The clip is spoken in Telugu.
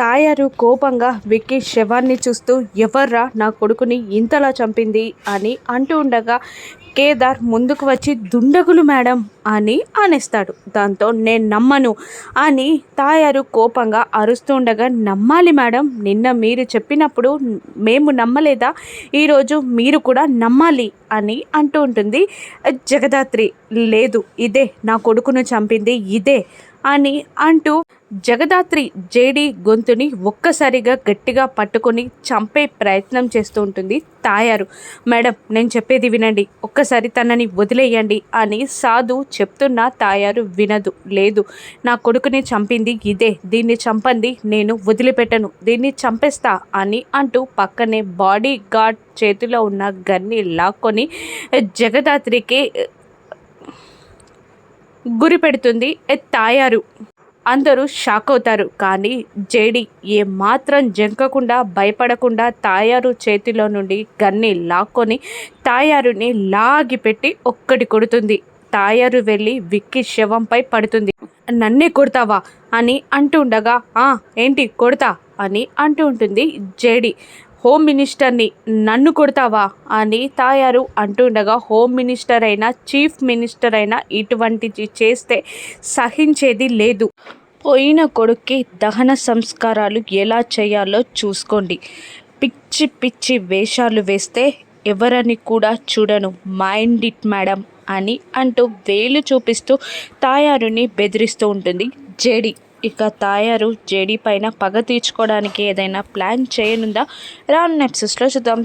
తాయారు కోపంగా విక్కీ శవాన్ని చూస్తూ ఎవర్రా నా కొడుకుని ఇంతలా చంపింది? అని అంటూ ఉండగా కేదార్ ముందుకు వచ్చి దుండగులు మేడం అని అనేస్తాడు. దాంతో నేను నమ్మను అని తాయారు కోపంగా అరుస్తూ ఉండగా నమ్మాలి మేడం నిన్న మీరు చెప్పినప్పుడు మేము నమ్మలేదా? ఈరోజు మీరు కూడా నమ్మాలి అని అంటూ ఉంటుంది. జగదాత్రి లేదు ఇదే నా కొడుకును చంపింది ఇదే అని అంటూ జగదాత్రి జేడి గొంతుని ఒక్కసారిగా గట్టిగా పట్టుకొని చంపే ప్రయత్నం చేస్తూ ఉంటుంది తాయారు. మేడం నేను చెప్పేది వినండి. ఒక్కసారి తనని వదిలేయండి అని సాధు చెప్తున్నా తాయారు వినదు. లేదు నా కొడుకుని చంపింది ఇదే. దీన్ని చంపండి. నేను వదిలిపెట్టను. దీన్ని చంపేస్తా అని అంటూ పక్కనే బాడీ గార్డ్ చేతిలో ఉన్న గన్ని లాక్కొని జగదాత్రికి గురి పెడుతుంది తాయారు అందరూ షాక్ అవుతారు కానీ జేడి ఏమాత్రం జంకకుండా భయపడకుండా తాయారు చేతిలో నుండి గన్ని లాక్కొని తాయారుని లాగిపెట్టి ఒక్కటి కొడుతుంది. తాయారు వెళ్ళి విక్కి శవంపై పడుతుంది. నన్నే కొడతావా? అని అంటుండగా "ఆ, ఏంటి కొడతా? అని అంటూ ఉంటుంది జేడి. హోమ్ మినిస్టర్ని నన్ను కొడతావా అని తాయారు అంటుండగా హోమ్ మినిస్టర్ అయినా చీఫ్ మినిస్టర్ అయినా ఇటువంటిది చేస్తే సహించేది లేదు. పోయిన కొడుక్కి దహన సంస్కారాలు ఎలా చేయాలో చూసుకోండి. పిచ్చి పిచ్చి వేషాలు వేస్తే ఎవరని కూడా చూడను. మైండ్ ఇట్ మేడం అని అంటూ వేలు చూపిస్తూ తాయారుని బెదిరిస్తూ ఉంటుంది జేడి. ఇక తాయారు జేడీ పైన పగ తీర్చుకోవడానికి ఏదైనా ప్లాన్ చేయనుందా? రాను నెప్సెస్లో చూద్దాం.